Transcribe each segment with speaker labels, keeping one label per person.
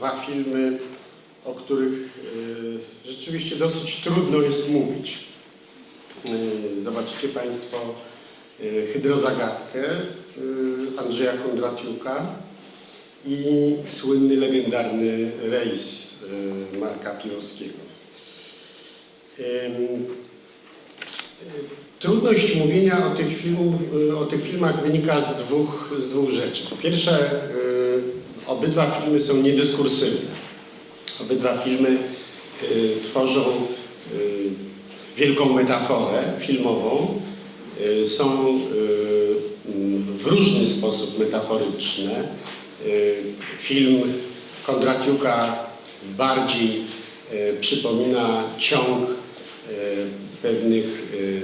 Speaker 1: dwa filmy, o których e, rzeczywiście dosyć trudno jest mówić. E, Zobaczycie Państwo e, Hydrozagadkę Andrzeja Kondratiuka i słynny, legendarny rejs Marka Pirowskiego. Em, Trudność mówienia o tych, filmów, o tych filmach wynika z dwóch, z dwóch rzeczy. Po pierwsze, obydwa filmy są niedyskursywne. Obydwa filmy y, tworzą y, wielką metaforę filmową. Y, Są y, w różny sposób metaforyczne. Y, Film Kondratiuka bardziej y, przypomina ciąg y, pewnych y,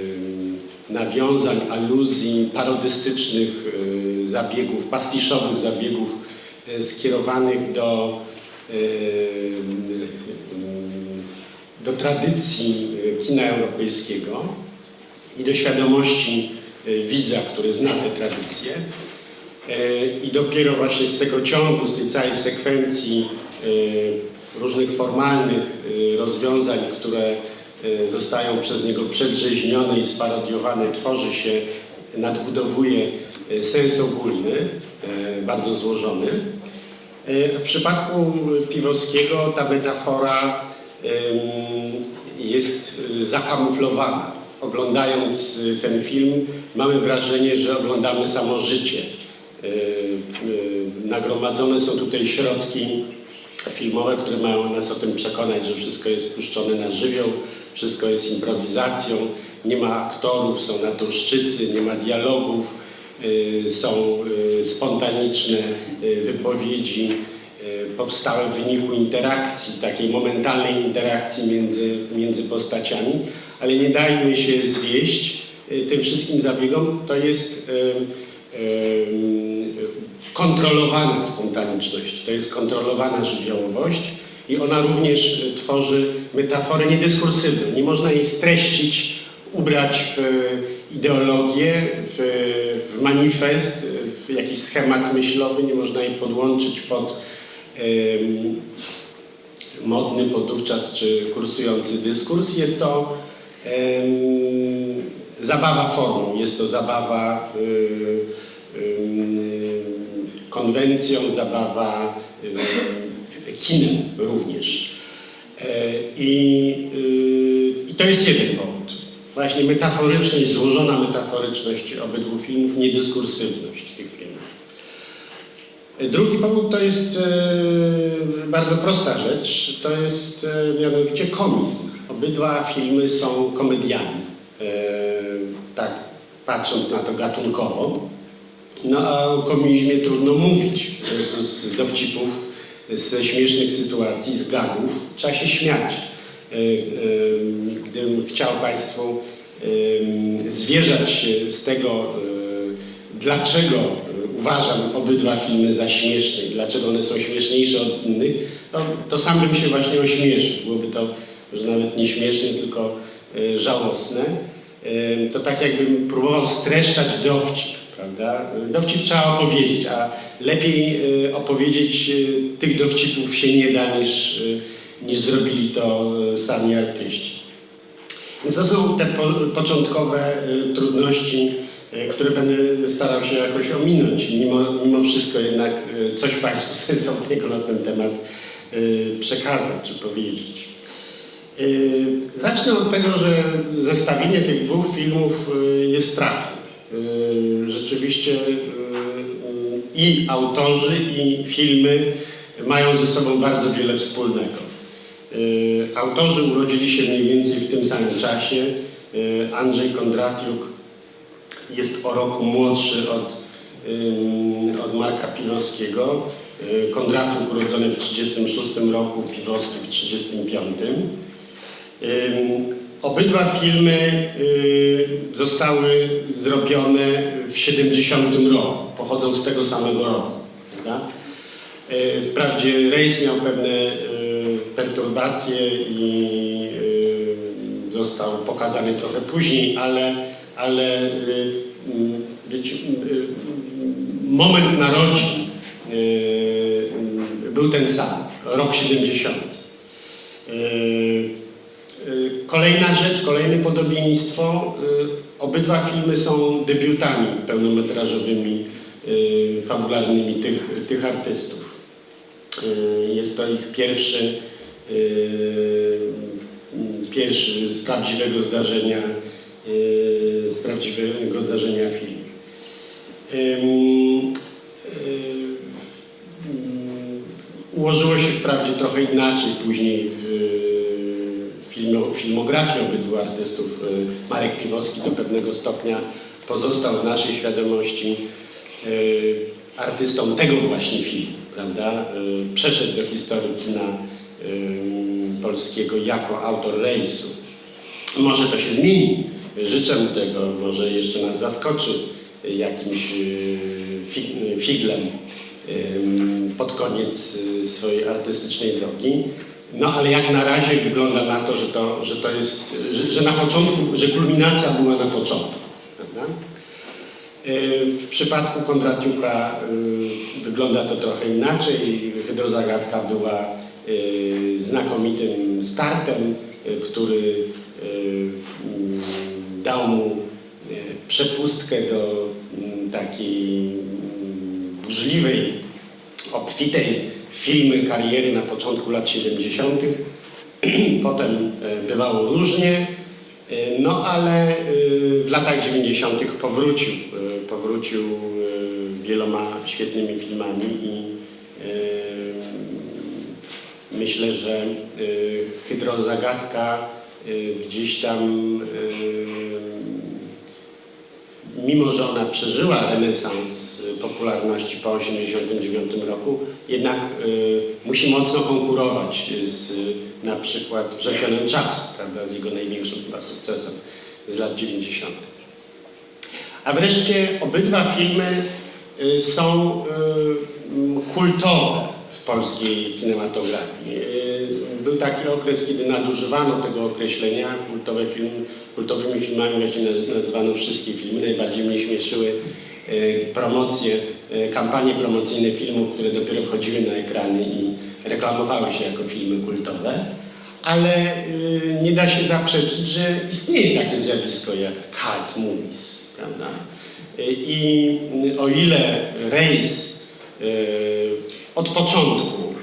Speaker 1: nawiązań, aluzji, parodystycznych y, zabiegów, pastiszowych zabiegów skierowanych do, y, y, do tradycji kina europejskiego i do świadomości widza, który zna te tradycje. I dopiero właśnie z tego ciągu, z tej całej sekwencji różnych formalnych rozwiązań, które zostają przez niego przedrzeźnione i sparodiowane, tworzy się, nadbudowuje sens ogólny, bardzo złożony. Y, W przypadku Piwowskiego ta metafora jest y, zakamuflowana. Oglądając y, ten film mamy wrażenie, że oglądamy samo życie. Nagromadzone są tutaj środki filmowe, które mają nas o tym przekonać, że wszystko jest puszczone na żywioł, wszystko jest improwizacją, nie ma aktorów, są naturszczycy, nie ma dialogów, są y, spontaniczne y, wypowiedzi y, powstałe w wyniku interakcji, takiej momentalnej interakcji między, między postaciami, ale nie dajmy się zwieść y, tym wszystkim zabiegom, to jest y, y, kontrolowana spontaniczność, to jest kontrolowana żywiołowość i ona również y, tworzy metaforę niedyskursywną. Nie można jej streścić, ubrać w y, ideologię, w, w manifest, w jakiś schemat myślowy, nie można jej podłączyć pod ym, modny podówczas czy kursujący dyskurs. Jest to em, zabawa formą, jest to zabawa ym, konwencją, zabawa ym, kinem również. E, I, y, I to jest jeden powód. Właśnie metaforyczność, złożona metaforyczność obydwu filmów, niedyskursywność tych filmów. Drugi powód to jest e, bardzo prosta rzecz, to jest e, mianowicie komizm. Obydwa filmy są komediami, e, tak patrząc na to gatunkowo. No a o komizmie trudno mówić, po prostu z dowcipów, ze śmiesznych sytuacji, z gagów trzeba się śmiać. E, e, Gdybym chciał Państwu e, zwierzać z tego, dlaczego uważam obydwa filmy za śmieszne i dlaczego one są śmieszniejsze od innych, to, to sam bym się właśnie ośmieszył. Byłoby to może nawet nie śmieszne, tylko żałosne. To tak jakbym próbował streszczać dowcip, prawda? Dowcip trzeba opowiedzieć, a lepiej opowiedzieć tych dowcipów się nie da niż, niż zrobili to e, sami artyści. Więc to są te po, początkowe y, trudności, y, które będę starał się jakoś ominąć. Mimo, mimo wszystko jednak coś Państwu sensownego na ten temat przekazać czy powiedzieć. Zacznę od tego, że zestawienie tych dwóch filmów jest trafne. Rzeczywiście y, i autorzy, i filmy mają ze sobą bardzo wiele wspólnego. Y, Autorzy urodzili się mniej więcej w tym samym czasie. Y, Andrzej Kondratiuk jest o roku młodszy od, od Marka Pilowskiego. Y, Kondratiuk urodzony w 1936 roku, Pilowski w 1935. Ym, Obydwa filmy zostały zrobione w 70 roku, pochodzą z tego samego roku. Prawda? Wprawdzie rejs miał pewne perturbacje i y, został pokazany trochę później, ale, ale y, mm, wiecie, y, moment narodzin y, był ten sam, rok 70. Yy, yy, Kolejna rzecz, kolejne podobieństwo. Obydwa filmy są debiutami pełnometrażowymi, fabularnymi tych, tych artystów. Jest to ich pierwszy, pierwszy z prawdziwego zdarzenia, yy, z prawdziwego zdarzenia film. Ym, Ułożyło się wprawdzie trochę inaczej później w filmo, filmografii obydwu artystów. Marek Piwowski do pewnego stopnia pozostał w naszej świadomości artystą tego właśnie filmu, prawda? Przeszedł do historii kina polskiego jako autor rejsu. Może to się zmieni. Życzę mu tego, może jeszcze nas zaskoczy jakimś fig- figlem pod koniec y, swojej artystycznej drogi. No ale jak na razie wygląda na to, że to, że to jest, że, że na początku, że kulminacja była na początku. Prawda? Y, W przypadku Kondratiuka wygląda to trochę inaczej. Hydrozagadka była znakomitym startem, y, który y, mm, dał mu y, przepustkę do mm, takiej mm, burzliwej, obfitej filmy kariery na początku lat 70. Potem bywało różnie, no ale w latach 90. powrócił, powrócił wieloma świetnymi filmami i myślę, że e, Hydrozagadka e, gdzieś tam e, mimo że ona przeżyła renesans y, popularności po 1989 roku, jednak y, musi mocno konkurować z y, na przykład Przecionem Czasu, prawda, z jego największym chyba sukcesem z lat 90. A wreszcie obydwa filmy y, są y, kultowe polskiej kinematografii. Y, Był taki okres, kiedy nadużywano tego określenia. Kultowe film, kultowymi filmami właśnie naz- nazywano wszystkie filmy. Najbardziej mnie śmieszyły y, promocje, y, kampanie promocyjne filmów, które dopiero wchodziły na ekrany i reklamowały się jako filmy kultowe. Ale nie da się zaprzeczyć, że istnieje takie zjawisko jak cult movies, prawda? I o ile rejs od początku.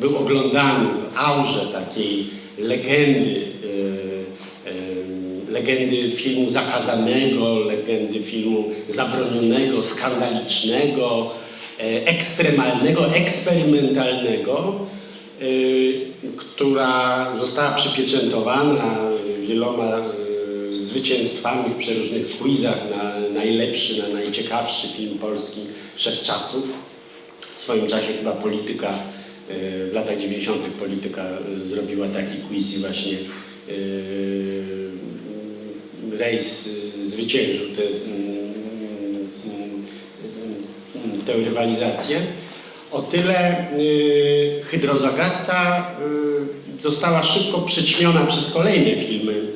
Speaker 1: Był oglądany w aurze takiej legendy, y, y, legendy filmu zakazanego, legendy filmu zabronionego, skandalicznego, e, ekstremalnego, eksperymentalnego, która została przypieczętowana wieloma zwycięstwami w przeróżnych quizach na najlepszy, na najciekawszy film polski wszechczasów. W swoim czasie chyba polityka, y, w latach 90. polityka y, zrobiła taki quiz i właśnie y, Rejs y, zwyciężył tę tę rywalizację. O tyle Hydrozagadka została szybko przyćmiona przez kolejne filmy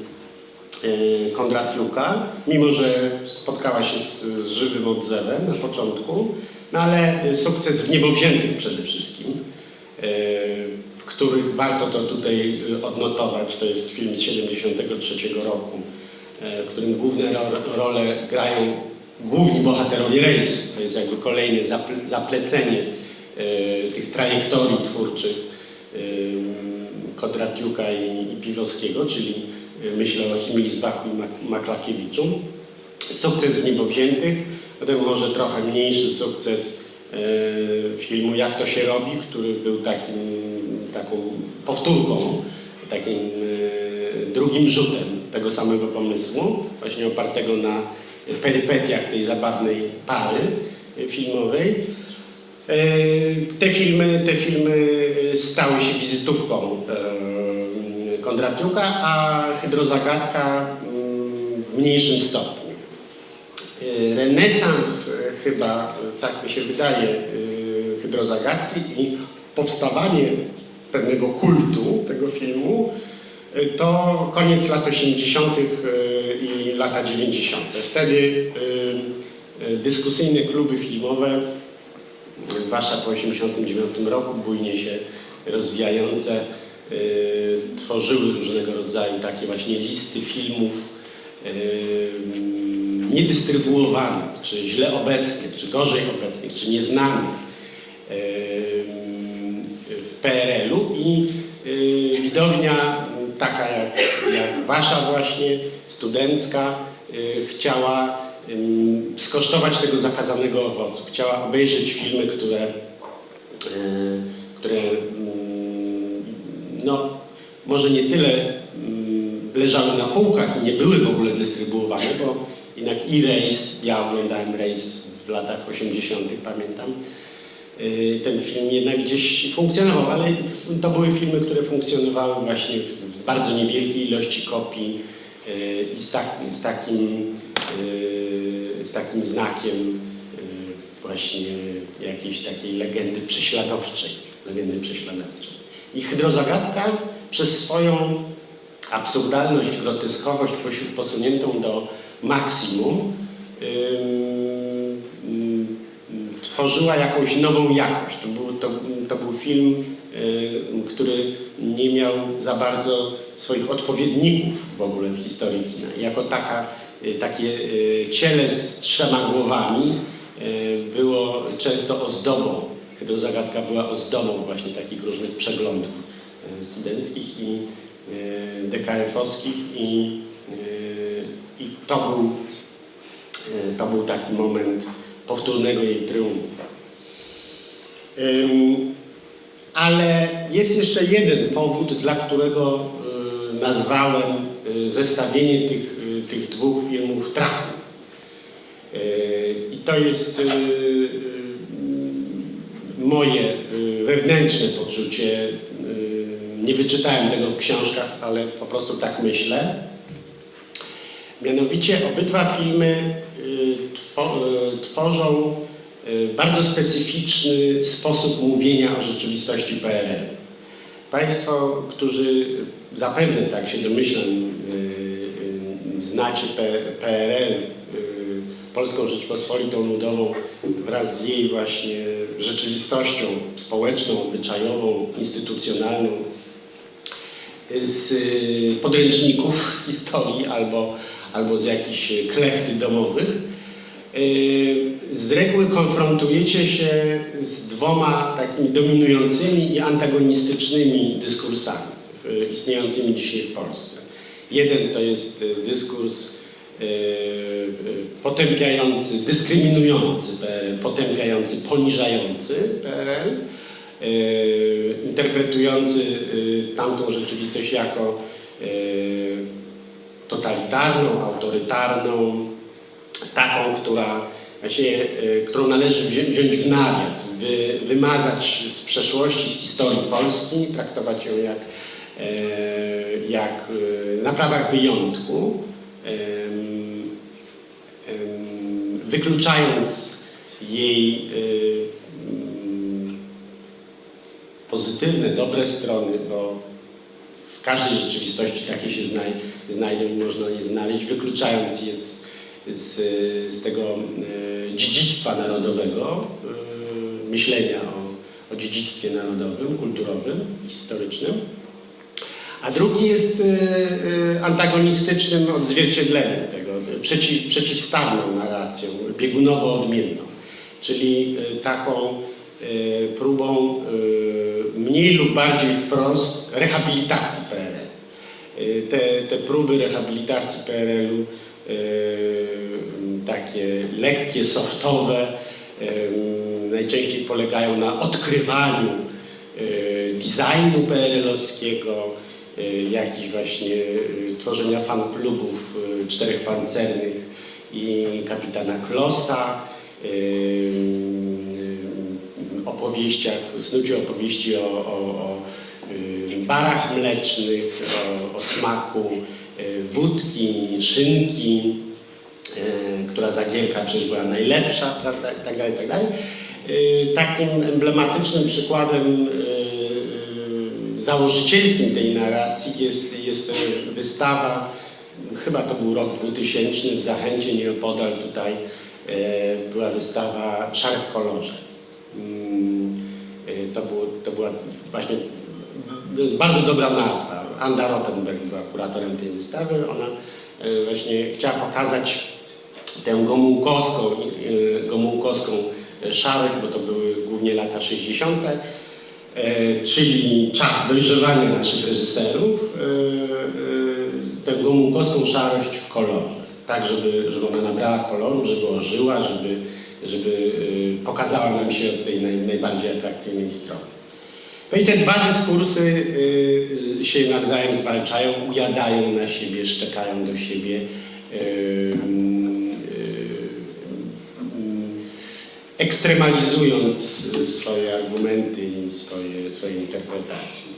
Speaker 1: Kondratiuka, mimo że spotkała się z, z żywym odzewem na początku, no ale sukces w Niebowziętych przede wszystkim, y, w których warto to tutaj odnotować, to jest film z 73 roku, y, w którym główne ro, role grają główni bohaterowie rejsu. To jest jakby kolejne zaple- zaplecenie y, tych trajektorii twórczych Kondratiuka i, Piwowskiego, czyli myślę o Himilsbachu i Mak- Maklakiewiczu. Sukces w Niebowziętych, potem może trochę mniejszy sukces y, filmu Jak to się robi, który był takim, taką powtórką, takim y, drugim rzutem tego samego pomysłu, właśnie opartego na perypetiach tej zabawnej pary y, filmowej. E, Te filmy, te filmy stały się wizytówką e, Kondratiuka, a Hydrozagadka mm, w mniejszym stopniu. E, Renesans e, chyba, tak mi się wydaje, e, Hydrozagadki i powstawanie pewnego kultu tego filmu to koniec lat 80. e, i lata 90. Wtedy dyskusyjne kluby filmowe, zwłaszcza po 1989 roku, bujnie się rozwijające, tworzyły różnego rodzaju takie właśnie listy filmów e, niedystrybuowanych, czy źle obecnych, czy gorzej obecnych, czy nieznanych e, w PRL-u i widownia taka jak, jak wasza właśnie, studencka, chciała skosztować tego zakazanego owocu. Chciała obejrzeć filmy, które, które mm, no, może nie tyle mm, leżały na półkach i nie były w ogóle dystrybuowane, bo jednak i Race, ja oglądałem Race w latach 80., pamiętam, y, ten film jednak gdzieś funkcjonował, ale to były filmy, które funkcjonowały właśnie w bardzo niewielkiej ilości kopii y, i z, tak, z, takim, y, z takim znakiem właśnie jakiejś takiej legendy prześladowczej, legendy prześladowczej. I Hydrozagadka przez swoją absurdalność, groteskowość posuniętą do maksimum ym, tworzyła jakąś nową jakość. To był, to, to był film, y, który nie miał za bardzo swoich odpowiedników w ogóle w historii kina. Jako taka, y, takie y, ciele z trzema głowami y, było często ozdobą. Hydrozagadka była ozdobą właśnie takich różnych przeglądów y, studenckich i y, DKF-owskich i, y, i to był E, To był taki moment powtórnego jej triumfu. Ale jest jeszcze jeden powód, dla którego nazwałem zestawienie tych, tych dwóch filmów trafnym. I to jest moje y, wewnętrzne poczucie. y, Nie wyczytałem tego w książkach, ale po prostu tak myślę. Mianowicie obydwa filmy y, two, tworzą bardzo specyficzny sposób mówienia o rzeczywistości PRL. Państwo, którzy zapewne, tak się domyślam, znacie PRL, Polską Rzeczpospolitą Ludową wraz z jej właśnie rzeczywistością społeczną, obyczajową, instytucjonalną, z y, podręczników historii albo, albo z jakichś klechty domowych. Y, Z reguły konfrontujecie się z dwoma takimi dominującymi i antagonistycznymi dyskursami y, istniejącymi dzisiaj w Polsce. Jeden to jest dyskurs potępiający, dyskryminujący potępiający, poniżający PRL, y, interpretujący tamtą rzeczywistość jako totalitarną, autorytarną, taką, która właśnie, którą należy wziąć, w nawias, wy, wymazać z przeszłości, z historii Polski, traktować ją jak, e, jak na prawach wyjątku, wykluczając jej y, mm, pozytywne, dobre strony, bo w każdej rzeczywistości takie się znaj, znajdą i można je znaleźć, wykluczając je z, z, z tego e, dziedzictwa narodowego, e, myślenia o, o dziedzictwie narodowym, kulturowym, historycznym. A drugi jest antagonistycznym odzwierciedleniem tego, przeciw, przeciwstawną narracją, biegunowo odmienną, czyli e, taką e, próbą e, mniej lub bardziej wprost rehabilitacji PRL. Te, te próby rehabilitacji PRL-u, takie lekkie, softowe, najczęściej polegają na odkrywaniu designu PRL-owskiego, jakichś właśnie e, tworzenia fanklubów e, czterech pancernych i kapitana Klossa, opowieściach, snuciu opowieści o, o, o y, barach mlecznych, o, o smaku y, wódki, szynki, y, która zagielka przecież była najlepsza, prawda, i tak dalej, i tak dalej. Y, Takim emblematycznym przykładem y, y, założycielskim tej narracji jest, jest y, wystawa, chyba to był rok 2000 w Zachęcie, nieopodal tutaj e, była wystawa Szary w kolorze. Mm, e, To, było, to była właśnie to jest bardzo dobra nazwa. Anda Rottenberg była kuratorem tej wystawy. Ona e, właśnie chciała pokazać tę gomułkowską, e, gomułkowską szarość, bo to były głównie lata 60., e, czyli czas dojrzewania naszych reżyserów, e, e, tę gomułkowską szarość w kolorze. Tak, żeby, żeby ona nabrała koloru, żeby ożyła, żeby, żeby e, pokazała nam się od tej naj, najbardziej atrakcyjnej strony. No i te dwa dyskursy się nawzajem zwalczają, ujadają na siebie, szczekają do siebie, ekstremalizując y, swoje argumenty i swoje, swoje interpretacje.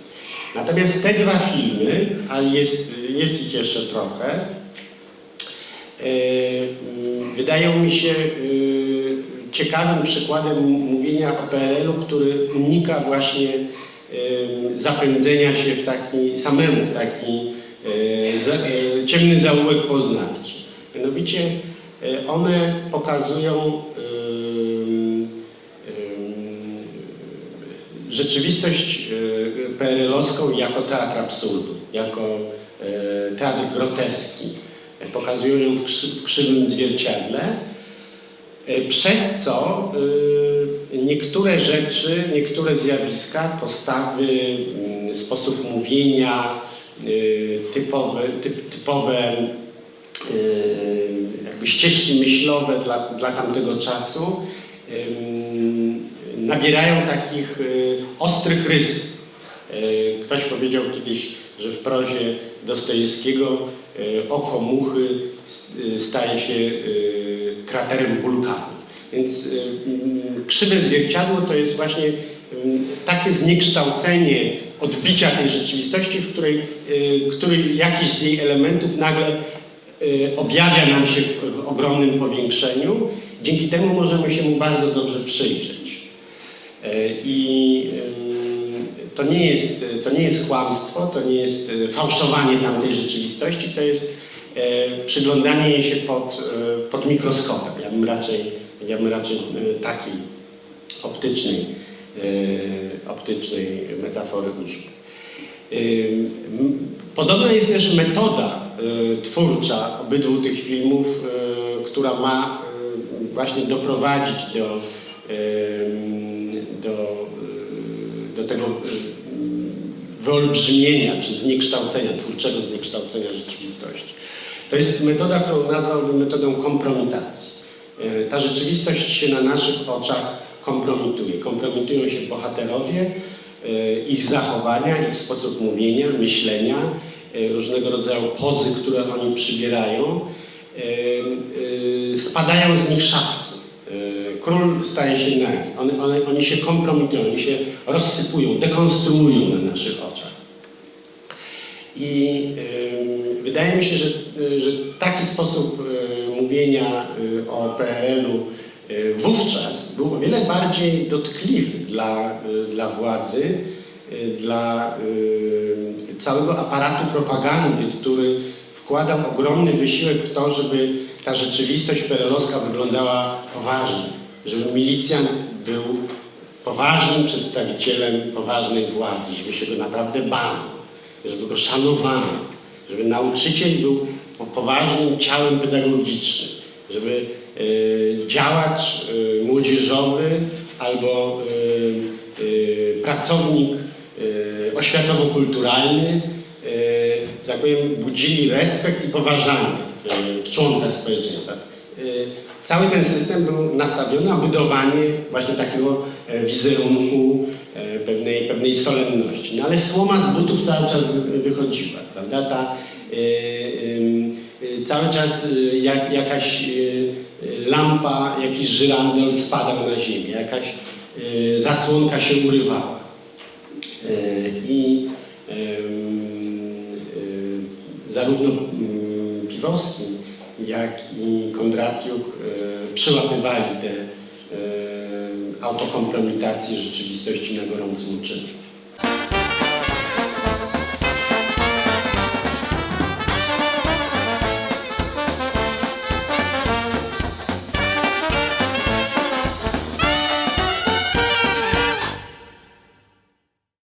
Speaker 1: Natomiast te dwa filmy, a jest, jest ich jeszcze trochę, y, wydają mi się y, ciekawym przykładem mówienia o PRL-u, który unika właśnie y, zapędzenia się w taki, samemu w taki za, y, ciemny zaułek poznawczy. Mianowicie one pokazują y, y, rzeczywistość y, PRL-owską jako teatr absurdu, jako y, teatr groteski. Pokazują ją w, w krzywym zwierciadle, y, przez co niektóre rzeczy, niektóre zjawiska, postawy, y, sposób mówienia, typowe, typ, typowe jakby ścieżki myślowe dla, dla tamtego czasu nabierają takich y, ostrych rysów. Y, Ktoś powiedział kiedyś, że w prozie Dostojewskiego y, oko muchy staje się kraterem wulkanu. Więc mm, krzywe zwierciadło to jest właśnie takie zniekształcenie odbicia tej rzeczywistości, w której, który jakiś z jej elementów nagle objawia nam się w, w ogromnym powiększeniu. Dzięki temu możemy się mu bardzo dobrze przyjrzeć. E, I to nie jest, to nie jest kłamstwo, to nie jest e, fałszowanie tamtej rzeczywistości, to jest e, przyglądanie jej się pod, pod mikroskopem. Ja bym raczej, ja bym raczej takiej optycznej, optycznej metafory użył. Podobna jest też metoda twórcza obydwu tych filmów, która ma właśnie doprowadzić do, wyolbrzymienia czy zniekształcenia, twórczego zniekształcenia rzeczywistości. To jest metoda, którą nazwałbym metodą kompromitacji. Y, Ta rzeczywistość się na naszych oczach kompromituje. Kompromitują się bohaterowie, y, ich zachowania, ich sposób mówienia, myślenia, y, różnego rodzaju pozy, które oni przybierają. Spadają z nich szatki. Król staje się nagi. One, one, oni się kompromitują, oni się rozsypują, dekonstruują na naszych oczach. I y, wydaje mi się, że, że taki sposób y, mówienia y, o PRL-u y, wówczas był o wiele bardziej dotkliwy dla, y, dla władzy, y, dla y, całego aparatu propagandy, który wkładał ogromny wysiłek w to, żeby ta rzeczywistość PRL-owska wyglądała poważnie, żeby milicjant był poważnym przedstawicielem poważnej władzy, żeby się go naprawdę bano, żeby go szanowano, żeby nauczyciel był po- poważnym ciałem pedagogicznym, żeby e, działacz e, młodzieżowy albo e, e, pracownik e, oświatowo-kulturalny, że tak powiem, budzili respekt i poważanie w, w członkach społeczeństwa. E, Cały ten system był nastawiony na budowanie właśnie takiego e, wizerunku, e, pewnej, pewnej solenności. No ale słoma z butów cały czas wy- wychodziła, prawda? Ta, e, em, e, cały czas e, jak, jakaś lampa, jakiś żyrandol spadał na ziemię, jakaś e, zasłonka się urywała. I em, e, zarówno mm, Piwowski, jak i Kondratiuk e, przyłapywali te e, autokompromitacje rzeczywistości na gorącym uczynku.